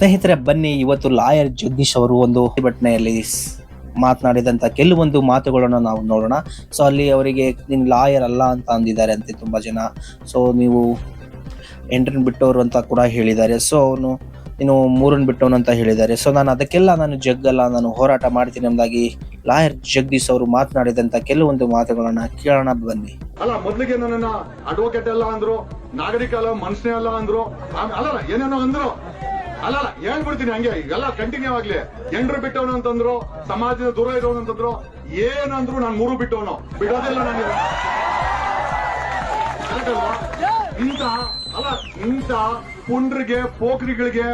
ಸ್ನೇಹಿತರೆ, ಬನ್ನಿ, ಇವತ್ತು ಲಾಯರ್ ಜಗದೀಶ್ ಅವರು ಒಂದು ಪ್ರತಿಭಟನೆಯಲ್ಲಿ ಮಾತನಾಡಿದಂತ ಕೆಲವೊಂದು ಮಾತುಗಳನ್ನು ನಾವು ನೋಡೋಣ. ಸೊ, ಅಲ್ಲಿ ಅವರಿಗೆ, ನೀನು ಲಾಯರ್ ಅಲ್ಲ ಅಂತ ಅಂದಿದ್ದಾರೆ ಅಂತ ತುಂಬಾ ಜನ. ಸೊ, ನೀವು ಎಂಟ್ರನ್ ಬಿಟ್ಟವರು ಅಂತ ಕೂಡ ಹೇಳಿದ್ದಾರೆ. ಸೊ, ಅವನು, ನೀನು ಮೂರನ್ ಬಿಟ್ಟವನು ಅಂತ ಹೇಳಿದ್ದಾರೆ. ಸೊ, ನಾನು ಅದಕ್ಕೆಲ್ಲ ನಾನು ಜಗ್ಗಲ್ಲ, ನಾನು ಹೋರಾಟ ಮಾಡ್ತೀನಿ ಎಂಬುದಾಗಿ ಲಾಯರ್ ಜಗದೀಶ್ ಅವರು ಮಾತನಾಡಿದಂತ ಕೆಲವೊಂದು ಮಾತುಗಳನ್ನ ಕೇಳೋಣ, ಬನ್ನಿ. ಅಲ್ಲ, ಮೊದ್ಲಿಗೆ ನನ್ನ ಅಡ್ವೊಕೇಟ್ ಎಲ್ಲ ಅಂದ್ರು, ನಾಗರಿಕ ಅಲ್ಲ, ಮನುಷ್ಯ ಅಲ್ಲ ಅಂದ್ರು ಅಲ್ಲ ಏನೇನೋ ಅಂದ್ರು. ಅಲ್ಲಲ್ಲ, ಹೇಳ್ಬಿಡ್ತೀನಿ ಹಂಗೆ. ಎಲ್ಲ ಕಂಟಿನ್ಯೂ ಆಗ್ಲಿ. ಹೆಂಡ್ರು ಬಿಟ್ಟವನು ಅಂತಂದ್ರು, ಸಮಾಜದ ದೂರ ಇರೋನು ಅಂತಂದ್ರು ಏನಂದ್ರು ನಾನು ಮೂರು ಬಿಟ್ಟವನು. ಬಿಡೋದಿಲ್ಲ ನಾನು ಇಂತ ಅಲ್ಲ ಇಂತ ಪುಂಡ್ರಿಗೆ, ಪೋಖ್ರಿಗಳಿಗೆ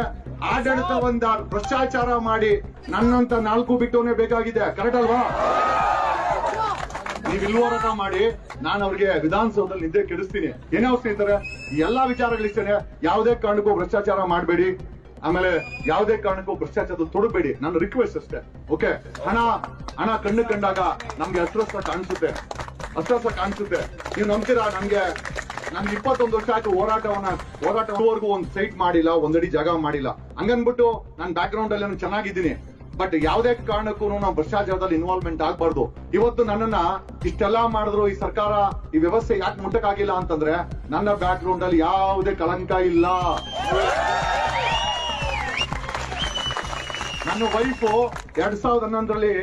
ಆಡಳಿತ ಒಂದ ಭ್ರಷ್ಟಾಚಾರ ಮಾಡಿ ನನ್ನಂತ ನಾಲ್ಕು ಬಿಟ್ಟವನೇ ಬೇಕಾಗಿದೆ. ಕರೆಕ್ಟ್ ಅಲ್ವಾ ನೀವ್ ಇಲ್ಲಿ ಹೋರಾಟ ಮಾಡಿ ನಾನು ಅವ್ರಿಗೆ ವಿಧಾನಸೌಧದಲ್ಲಿ ನಿದ್ದೆ ಕೆಡಿಸ್ತೀನಿ. ಏನೇ ಸ್ನೇಹಿತರೆ? ಎಲ್ಲಾ ವಿಚಾರಗಳಿಷ್ಟೇನೆ ಯಾವುದೇ ಕಾರಣಕ್ಕೂ ಭ್ರಷ್ಟಾಚಾರ ಮಾಡಬೇಡಿ. ಆಮೇಲೆ ಯಾವುದೇ ಕಾರಣಕ್ಕೂ ಭ್ರಷ್ಟಾಚಾರದ ತೊಡಬೇಡಿ ನನ್ನ ರಿಕ್ವೆಸ್ಟ್ ಅಷ್ಟೇ. ಓಕೆ ಹಣ ಹಣ ಕಣ್ಣು ಕಂಡಾಗ ನಮ್ಗೆ ಅಸ್ತ್ರಸ್ತ್ರ ಕಾಣಿಸುತ್ತೆ. ಅಸ್ತ್ರಸ್ತ್ರ ಕಾಣಿಸುತ್ತೆ. ನೀವು ನಂಬ್ತೀರಾ? ನಮ್ಗೆ ನನ್ಗೆ ಇಪ್ಪತ್ತೊಂದು ವರ್ಷ ಆಯ್ತು ಹೋರಾಟವನ್ನ ಹೋರಾಟವರೆಗೂ ಒಂದ್ ಸೈಟ್ ಮಾಡಿಲ್ಲ, ಒಂದಡಿ ಜಾಗ ಮಾಡಿಲ್ಲ. ಹಂಗನ್ಬಿಟ್ಟು ನನ್ನ ಬ್ಯಾಕ್ ಗ್ರೌಂಡ್ ಅಲ್ಲಿ ನಾನು ಚೆನ್ನಾಗಿದ್ದೀನಿ. ಬಟ್ ಯಾವುದೇ ಕಾರಣಕ್ಕೂ ನಾವು ಭ್ರಷ್ಟಾಚಾರದಲ್ಲಿ ಇನ್ವಾಲ್ವ್ಮೆಂಟ್ ಆಗ್ಬಾರ್ದು. ಇವತ್ತು ನನ್ನನ್ನ ಇಷ್ಟೆಲ್ಲಾ ಮಾಡಿದ್ರು ಈ ಸರ್ಕಾರ, ಈ ವ್ಯವಸ್ಥೆ ಯಾಕೆ ಮುಟ್ಟಕ್ಕಾಗಿಲ್ಲ ಅಂತಂದ್ರೆ, ನನ್ನ ಬ್ಯಾಕ್ ಗ್ರೌಂಡ್ ಅಲ್ಲಿ ಯಾವುದೇ ಕಳಂಕ ಇಲ್ಲ. ನನ್ನ ವೈಫು ಎರಡ್ ಸಾವಿರದ ಹನ್ನೊಂದರಲ್ಲಿ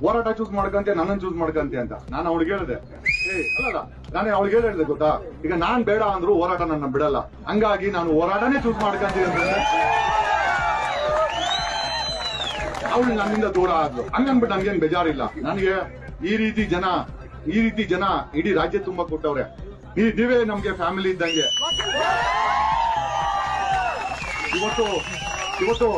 ಹೋರಾಟ ಚೂಸ್ ಮಾಡ್ಕಂತೆ ನನ್ನನ್ನು ಚೂಸ್ ಮಾಡ್ಕಂತೆ ಅಂತ. ನಾನು ಅವಳಿಗೆ ಹೇಳಿದೆ. ಏ, ಅಲ್ಲಲ್ಲ, ನಾನು ಅವಳಿಗೆ ಹೇಳಿದೆ ಗೊತ್ತಾ? ಈಗ ನಾನ್ ಬೇಡ ಅಂದ್ರು ಹೋರಾಟ ನನ್ನ ಬಿಡಲ್ಲ. ಹಂಗಾಗಿ ನಾನು ಹೋರಾಟನೇ ಚೂಸ್ ಮಾಡ್ಕಂತೀನಿ ಅಂದ್ರೆ ಅವಳು ನನ್ನಿಂದ ದೂರ ಆದ್ಲು. ಹಂಗನ್ಬಿಟ್ಟು ನನ್ಗೇನ್ ಬೇಜಾರಿಲ್ಲ. ನನಗೆ ಈ ರೀತಿ ಜನ, ಈ ರೀತಿ ಜನ ಇಡೀ ರಾಜ್ಯ ತುಂಬಾ ಕೊಟ್ಟವ್ರೆ. ನೀವೇ ನಮ್ಗೆ ಫ್ಯಾಮಿಲಿ ಇದ್ದಂಗೆ. ಇವತ್ತು ಇವತ್ತು